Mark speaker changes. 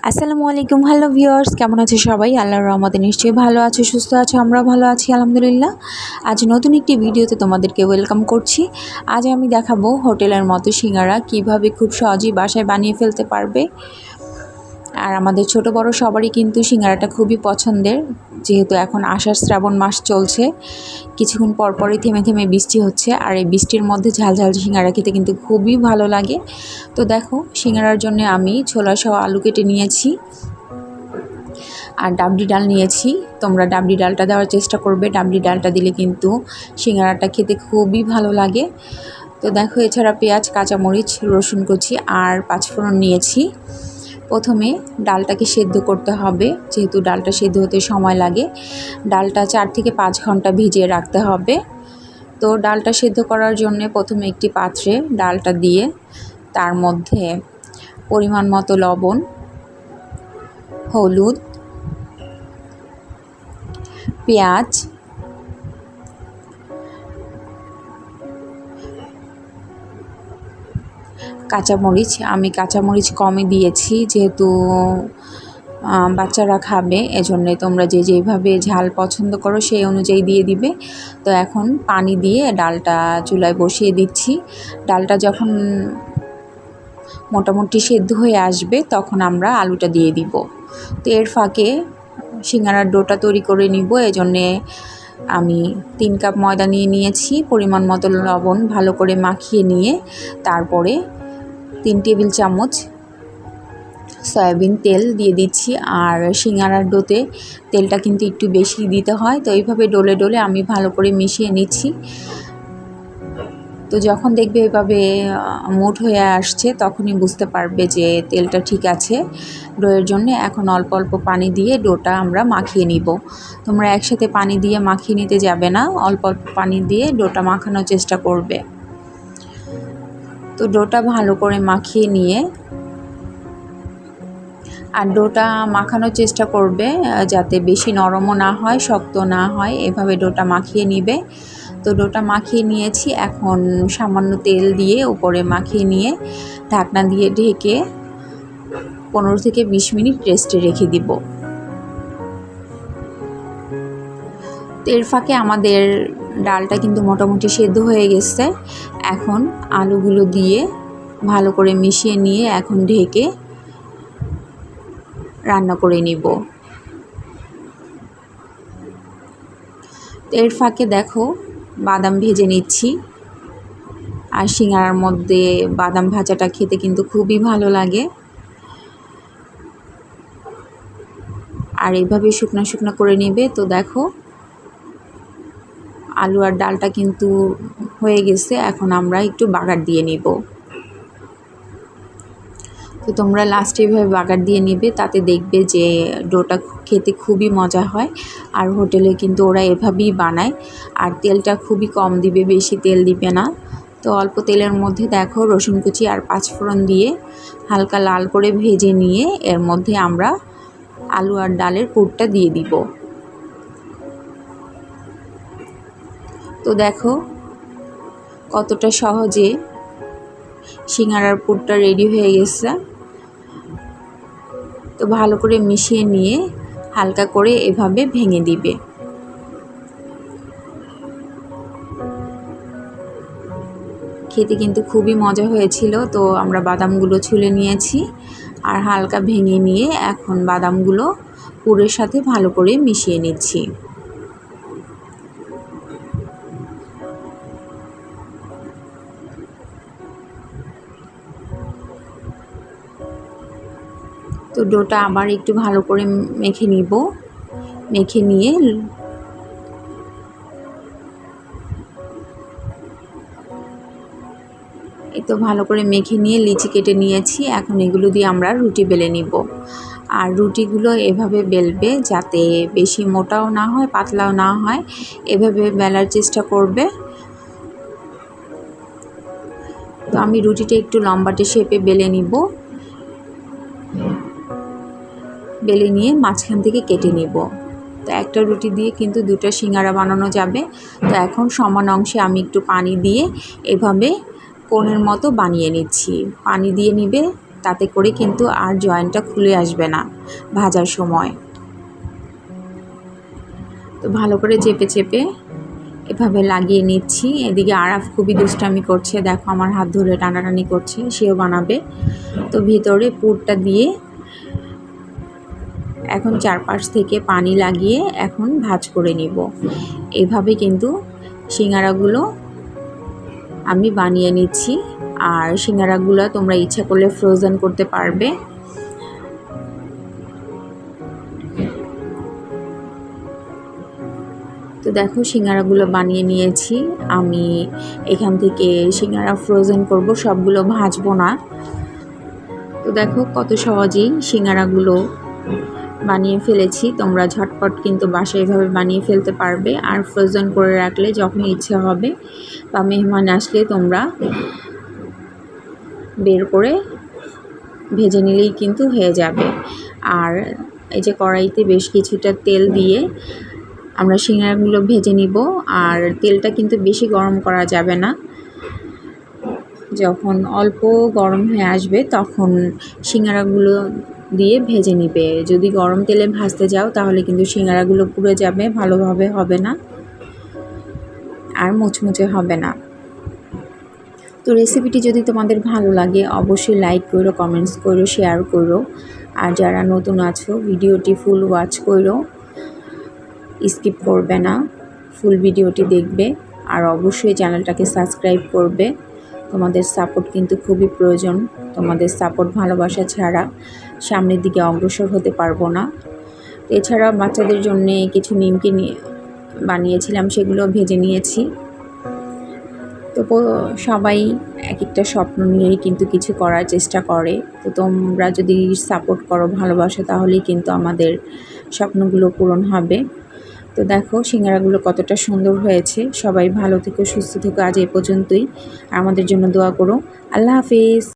Speaker 1: আসসালামু আলাইকুম, hello viewers, কেমন আছে সবাই? আল্লাহর রহমতে নিশ্চয়ই ভালো আছো, সুস্থ আছো আমরা ভালো আছি, আলহামদুলিল্লাহ। আজ নতুন একটি ভিডিওতে তোমাদেরকে ওয়েলকাম করছি। আজ আমি দেখাবো হোটেলের মতো সিঙ্গারা, কীভাবে খুব সহজেই বাসায় বানিয়ে ফেলতে পারবে। আর আমাদের ছোট বড় সবারই কিন্তু সিঙ্গারাটা খুবই পছন্দের, যেহেতু এখন আষাঢ় শ্রাবণ মাস চলছে। কিছুক্ষণ পরপরই থেমে থেমে বৃষ্টি হচ্ছে, আর এই বৃষ্টির মধ্যে ঝাল ঝাল সিঙ্গারা খেতে কিন্তু খুবই ভালো লাগে। তো দেখো, সিঙ্গারার জন্য আমি ছোলা সহ আলু কেটে নিয়েছি আর ডাবলি ডাল নিয়েছি। তোমরা ডাবলি ডালটা দেওয়ার চেষ্টা করবে, ডাবলি ডালটা দিলে কিন্তু সিঙ্গারাটা খেতে খুবই ভালো লাগে। তো দেখো, এছাড়া পেঁয়াজ, কাঁচামরিচ, রসুন কুচি আর পাঁচফোড়ন নিয়েছি। প্রথমে ডালটাকে সেদ্ধ করতে হবে, যেহেতু ডালটা সেদ্ধ হতে সময় লাগে। ডালটা চার থেকে পাঁচ ঘণ্টা ভিজিয়ে রাখতে হবে। তো ডালটা সেদ্ধ করার জন্য প্রথমে একটি পাত্রে ডালটা দিয়ে তার মধ্যে পরিমাণ মতো লবণ, হলুদ, পেঁয়াজ কাঁচামরিচ, আমি কাঁচামরিচ কমই দিয়েছি যেহেতু বাচ্চারা খাবে এজন্যে তোমরা যে যেভাবে ঝাল পছন্দ করো সেই অনুযায়ী দিয়ে দিবে। তো এখন পানি দিয়ে ডালটা চুলায় বসিয়ে দিচ্ছি। ডালটা যখন মোটামুটি সেদ্ধ হয়ে আসবে তখন আমরা আলুটা দিয়ে দিব। তো এর ফাঁকে সিঙ্গারার ডোটা তৈরি করে নিব, এজন্যে আমি তিন কাপ ময়দা নিয়ে নিয়েছি, পরিমাণ মতো লবণ ভালো করে মাখিয়ে নিয়ে তারপরে তিন টেবিল চামচ সয়াবিন তেল দিয়ে দিচ্ছি। আর সিঙ্গারার ডোতে তেলটা কিন্তু একটু বেশি দিতে হয়, তো এইভাবে ডোলে ডোলে আমি ভালো করে মিশিয়ে নিচ্ছি। তো যখন দেখবে এভাবে মুঠ হয়ে আসছে, তখনই বুঝতে পারবে যে তেলটা ঠিক আছে। ডোয়ের জন্য এখন অল্প অল্প পানি দিয়ে ডোটা আমরা মাখিয়ে নিব। তোমরা একসাথে পানি দিয়ে মাখিয়ে নিতে যাবে না, অল্প অল্প পানি দিয়ে ডোটা মাখানোর চেষ্টা করবে। তো ডোটা ভালো করে মাখিয়ে নিয়ে, আর ডোটা মাখানোর চেষ্টা করবে যাতে বেশি নরমও না হয়, শক্ত না হয়, এভাবে ডোটা মাখিয়ে নিবে। তো ডোটা মাখিয়ে নিয়েছি। এখন সামান্য তেল দিয়ে উপরে মাখিয়ে নিয়ে ঢাকনা দিয়ে ঢেকে পনেরো থেকে বিশ মিনিট রেস্টে রেখে দিব। এর ফাঁকে আমাদের ডালটা কিন্তু মোটামুটি সেদ্ধ হয়ে গেছে। এখন আলুগুলো দিয়ে ভালো করে মিশিয়ে নিয়ে এখন ঢেকে রান্না করে নিব। এর ফাঁকে দেখো বাদাম ভেজে নিচ্ছি। আর সিঙ্গারার মধ্যে বাদাম ভাজাটা খেতে কিন্তু খুবই ভালো লাগে। আর এইভাবে শুকনো শুকনো করে নেবে তো দেখো। আলু আর ডালটা কিন্তু হয়ে গেছে, এখন আমরা একটু বাগার দিয়ে নিব। তো তোমরা লাস্টে এভাবে বাগার দিয়ে নিবে, তাতে দেখবে যে ডোটা খেতে খুবই মজা হয়। আর হোটেলে কিন্তু ওরা এভাবেই বানায়। আর তেলটা খুবই কম দিবে, বেশি তেল দিবে না। তো অল্প তেলের মধ্যে দেখো রসুন কুচি আর পাঁচফোড়ন দিয়ে হালকা লাল করে ভেজে নিয়ে এর মধ্যে আমরা আলু আর ডালের পুরটা দিয়ে দিব। তো দেখো কতটা সহজে সিঙ্গারার পুরটা রেডি হয়ে গেছে। তো ভালো করে মিশিয়ে নিয়ে হালকা করে এভাবে ভেঙে দিবে। খেতে কিন্তু খুবই মজা হয়েছিল, তো আমরা বাদামগুলো ছুলে নিয়েছি আর হালকা ভেঙে নিয়ে এখন বাদামগুলো পুরের সাথে ভালো করে মিশিয়ে নিচ্ছি। ডোটা আবার একটু ভালো করে মেখে নিব। মেখে নিয়ে তো ভালো করে মেখে নিয়ে লিচি কেটে নিয়েছি। এখন এগুলো দিয়ে আমরা রুটি বেলে নিব। আর রুটিগুলো এভাবে বেলবে যাতে বেশি মোটাও না হয়, পাতলাও না হয়। এভাবে বেলার চেষ্টা করবে। তো আমি রুটিটা একটু লম্বাটে শেপে বেলে নিব। বেলে নিয়ে মাঝখান থেকে কেটে নিব। তো একটা রুটি দিয়ে কিন্তু দুটো সিঙ্গারা বানানো যাবে। তো এখন সমান অংশে আমি একটু পানি দিয়ে এভাবে কোণের মতো বানিয়ে নিচ্ছি। পানি দিয়ে নিবে, তাতে করে কিন্তু আর জয়েন্টটা খুলে আসবে না ভাজার সময়। তো ভালো করে চেপে চেপে এভাবে লাগিয়ে নিচ্ছি। এদিকে আরাফ খুবই দুষ্টামি করছে। দেখো আমার হাত ধরে টানাটানি করছে, সেও বানাবে। তো ভিতরে পুরটা দিয়ে এখন চারপাশ থেকে পানি লাগিয়ে এখন ভাজ করে নিব। এভাবে কিন্তু সিঙ্গারাগুলো আমি বানিয়ে নিচ্ছি। আর সিঙ্গারাগুলো তোমরা ইচ্ছা করলে ফ্রোজেন করতে পারবে। তো দেখো সিঙ্গারাগুলো বানিয়ে নিয়েছি। আমি এখান থেকে সিঙ্গারা ফ্রোজেন করব, সবগুলো ভাজবো না। তো দেখো কত সহজেই সিঙ্গারাগুলো বানিয়ে ফেলেছি। তোমরা ঝটপট কিন্তু বাসায় এভাবে বানিয়ে ফেলতে পারবে। আর ফ্রোজেন করে রাখলে যখন ইচ্ছে হবে বা মেহমান আসলে তোমরা বের করে ভেজে নিলেই কিন্তু হয়ে যাবে। আর এই যে কড়াইতে বেশ কিছুটা তেল দিয়ে আমরা সিঙ্গারাগুলো ভেজে নিব। আর তেলটা কিন্তু বেশি গরম করা যাবে না। যখন অল্প গরম হয়ে আসবে তখন সিঙ্গারাগুলো দিয়ে ভেজে নিবে। যদি গরম তেলে ভাজতে যাও, তাহলে কিন্তু সিঙ্গারাগুলো পুড়ে যাবে, ভালোভাবে হবে না আর মুচমুচে হবে না। তো রেসিপিটি যদি তোমাদের ভালো লাগে, অবশ্যই লাইক করো কমেন্টস করো শেয়ার করো। আর যারা নতুন আছো, ভিডিওটি ফুল ওয়াচ করো। স্কিপ করবে না ফুল ভিডিওটি দেখবে। আর অবশ্যই চ্যানেলটাকে সাবস্ক্রাইব করবে। তোমাদের সাপোর্ট কিন্তু খুবই প্রয়োজন। তোমাদের সাপোর্ট ভালোবাসা ছাড়া। সামনের দিকে অগ্রসর হতে পারব না। এছাড়া বাচ্চাদের জন্য কিছু নিমকি বানিয়েছিলাম, সেগুলো ভেজে নিয়েছি। তো সবাই এক একটা স্বপ্ন নিয়েই কিন্তু কিছু করার চেষ্টা করে। তো তোমরা যদি সাপোর্ট করো ভালোবাসো, তাহলেই কিন্তু আমাদের স্বপ্নগুলো পূরণ হবে। তো দেখো, সিঙ্গারাগুলো কতটা সুন্দর হয়েছে। সবাই ভালো থেকো, সুস্থ থেকো আজ এ পর্যন্তই। আমাদের জন্য দোয়া করো। আল্লাহ হাফিজ।